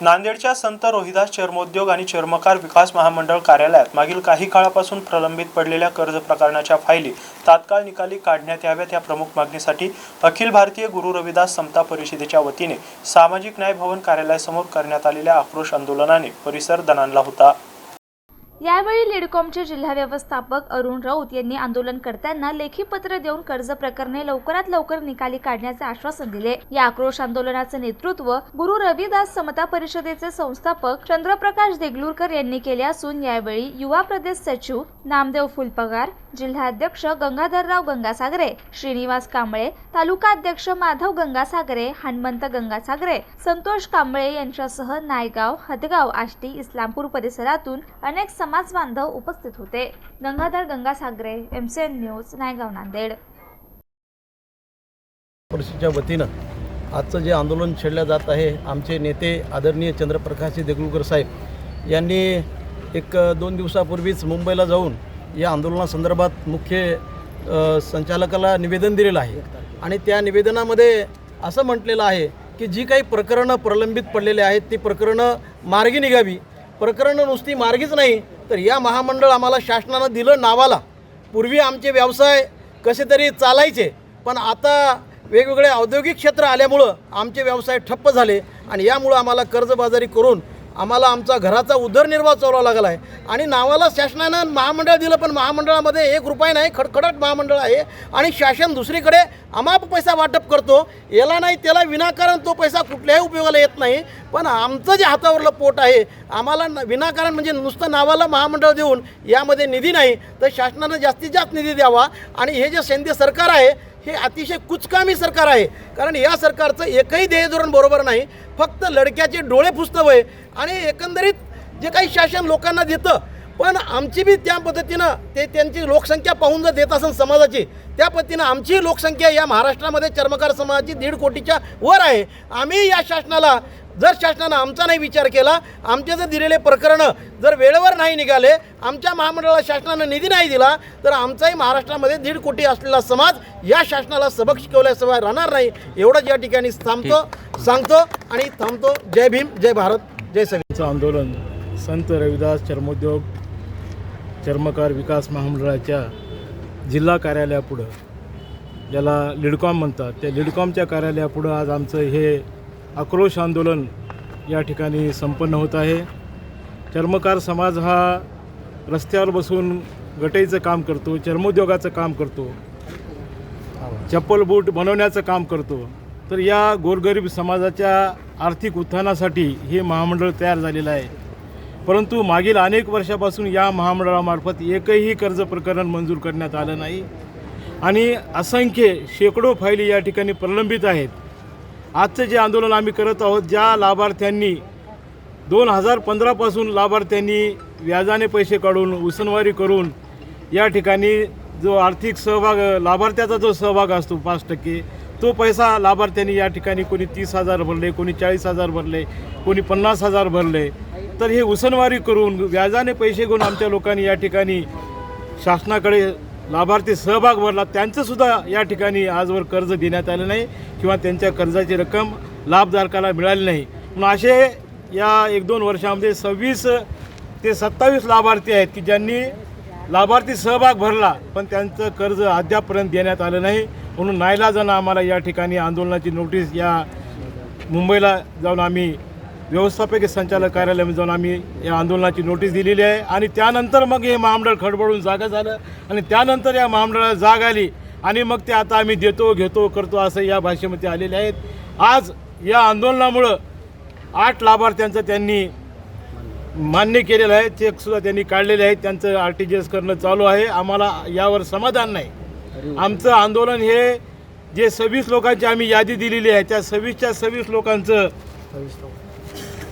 नांदेडच्या संत रोहिदास चर्मोद्योग आणि चर्मकार विकास महामंडळ कार्यालयात मागील काही काळापासून प्रलंबित पडलेल्या कर्ज प्रकरणाच्या फायली तात्काळ निकाली काढण्यात याव्यात या प्रमुख मागणीसाठी अखिल भारतीय गुरु रविदास समता परिषदेच्या वतीने सामाजिक न्याय भवन कार्यालयासमोर करण्यात आलेल्या आक्रोश आंदोलनाने परिसर दणाणला होता. यावेळी लिडकॉमचे जिल्हा व्यवस्थापक अरुण राऊत यांनी आंदोलनकर्त्यांना लेखी पत्र देऊन कर्ज प्रकरणे लवकरात लवकर निकाली काढण्याचे आश्वासन दिले. या आक्रोश आंदोलनाचे नेतृत्व गुरु रविदास समता परिषदेचे संस्थापक चंद्रप्रकाश देगलूरकर यांनी केले असून यावेळी युवा प्रदेश सचिव नामदेव फुलपगार जिल्हाध्यक्ष गंगाधरराव गंगासागरे श्रीनिवास कांबळे तालुका अध्यक्ष माधव गंगासागरे हनुमंत गंगासागरे संतोष कांबळे यांच्यासह नायगाव हदगाव आष्टी इस्लामपूर परिसरातून अनेक समाज बांधव उपस्थित होते. Gangadhar Gangasagare M C N news Naigaon Nanded. परिषदेच्या वतीनं आजचं जे आंदोलन छेडलं जात आहे आमचे नेते आदरणीय चंद्रप्रकाशजी देगलूकर साहेब यांनी एक दोन दिवसापूर्वीच मुंबईला जाऊन या आंदोलनासंदर्भात मुख्य संचालकाला निवेदन दिलेलं आहे. आणि त्या निवेदनामध्ये असं म्हटलेलं आहे की जी काही प्रकरणं प्रलंबित पडलेली आहेत ती प्रकरणं मार्गी निघावी. प्रकरणं नुसती मार्गीच नाही. तर या महामंडळ आम्हाला शासनानं दिलं नावाला. पूर्वी आमचे व्यवसाय कसे तरी चालायचे पण आता वेगवेगळे औद्योगिक क्षेत्र आल्यामुळं आमचे व्यवसाय ठप्प झाले आणि यामुळं आम्हाला कर्जबाजारी करून आम्हाला आमचा घराचा उदरनिर्वाह चालवावा लागला आहे आणि नावाला शासनानं महामंडळ दिलं पण महामंडळामध्ये एक रुपये नाही खडखडट महामंडळ आहे. आणि शासन दुसरीकडे अमाप पैसा वाटप करतो. याला नाही त्याला विनाकारण तो पैसा कुठल्याही उपयोगाला येत नाही. पण आमचं जे हातावरलं पोट आहे आम्हाला न- विनाकारण म्हणजे नुसतं नावाला महामंडळ देऊन यामध्ये निधी नाही तर शासनानं जास्तीत जास्त निधी द्यावा. आणि हे जे सेंद्रिय सरकार आहे हे अतिशय कुचकामी सरकार आहे. कारण या सरकारचं एकही ध्येय धोरण बरोबर नाही. फक्त लडक्याचे डोळे पुस्तवय आणि एकंदरीत जे काही शासन लोकांना देतं पण आमची बी त्या पद्धतीनं ते त्यांची लोकसंख्या पाहून जर देत असेल समाजाची त्या पद्धतीनं आमची लोकसंख्या या महाराष्ट्रामध्ये चर्मकार समाजाची दीड कोटीच्या वर आहे. आम्ही या शासनाला जर शासनानं आमचा नाही विचार केला आमचे जर दिलेले प्रकरणं जर वेळेवर नाही निघाले आमच्या महामंडळाला शासनानं निधी नाही दिला तर आमचाही महाराष्ट्रामध्ये दीड कोटी असलेला समाज या शासनाला सबक शिकवल्याशिवाय राहणार नाही. एवढंच या ठिकाणी थांबतो सांगतो आणि थांबतो. जय भीम जय भारत जय सवी चं आंदोलन. संत रविदास चर्मोद्योग चर्मकार विकास महामंडळाच्या जिल्हा कार्यालयापुढं ज्याला लिडकॉम म्हणतात. त्या लिडकॉमच्या कार्यालयापुढं आज आमचं हे आक्रोश आंदोलन या ठिकाणी संपन्न होत आहे. चर्मकार समाज हा रस्त्यावर बसून गटईचं काम करतो चर्मोद्योगाचं काम करतो चप्पल बूट बनवण्याचं काम करतो. तर या गोरगरीब समाजाच्या आर्थिक उत्थानासाठी हे महामंडळ तयार झालेलं आहे. परंतु मागील अनेक वर्षापासून या महामंडळामार्फत एकही कर्ज प्रकरण मंजूर करण्यात आलं नाही. आणि असंख्य शेकडो फायली या ठिकाणी प्रलंबित आहेत. आजचं जे आंदोलन आम्ही करत आहोत ज्या लाभार्थ्यांनी दोन हजार पंधरापासून लाभार्थ्यांनी व्याजाने पैसे काढून उसनवारी करून या ठिकाणी जो आर्थिक सहभाग लाभार्थ्याचा जो सहभाग असतो पाच टक्के तो पैसा लाभार्थ्यांनी या ठिकाणी कोणी तीस हजार भरले कोणी चाळीस हजार भरले कोणी पन्नास हजार भरले. तर हे उसनवारी करून व्याजाने पैसे घेऊन आमच्या लोकांनी या ठिकाणी शासनाकडे लाभार्थी सहभाग भरला. त्यांचंसुद्धा या ठिकाणी आजवर कर्ज देण्यात आलं नाही किंवा त्यांच्या कर्जाची रक्कम लाभधारकाला मिळाली नाही. म्हणून असे या एक दोन वर्षामध्ये सव्वीस ते सत्तावीस लाभार्थी आहेत की ज्यांनी लाभार्थी सहभाग भरला पण त्यांचं कर्ज अद्यापपर्यंत देण्यात आलं नाही. म्हणून नाईलाजानं आम्हाला या ठिकाणी आंदोलनाची नोटीस या मुंबईला जाऊन आम्ही व्यवस्थापकीय संचालक कार्यालयामध्ये जाऊन आम्ही या आंदोलनाची नोटीस दिलेली आहे. आणि त्यानंतर मग हे महामंडळ खडबडून जागा झालं. आणि त्यानंतर या महामंडळाला जाग आली. आणि मग ते आता आम्ही देतो घेतो करतो असं या भाषेमध्ये आलेले आहेत. आज या आंदोलनामुळं आठ लाभार्थ्यांचं त्यांनी मान्य केलेलं आहे. चेकसुद्धा त्यांनी काढलेले आहेत. त्यांचं आर टी जी एस करणं चालू आहे. आम्हाला यावर समाधान नाही. आमचं आंदोलन हे जे सव्वीस लोकांची आम्ही यादी दिलेली आहे त्या सव्वीसच्या सव्वीस लोकांचं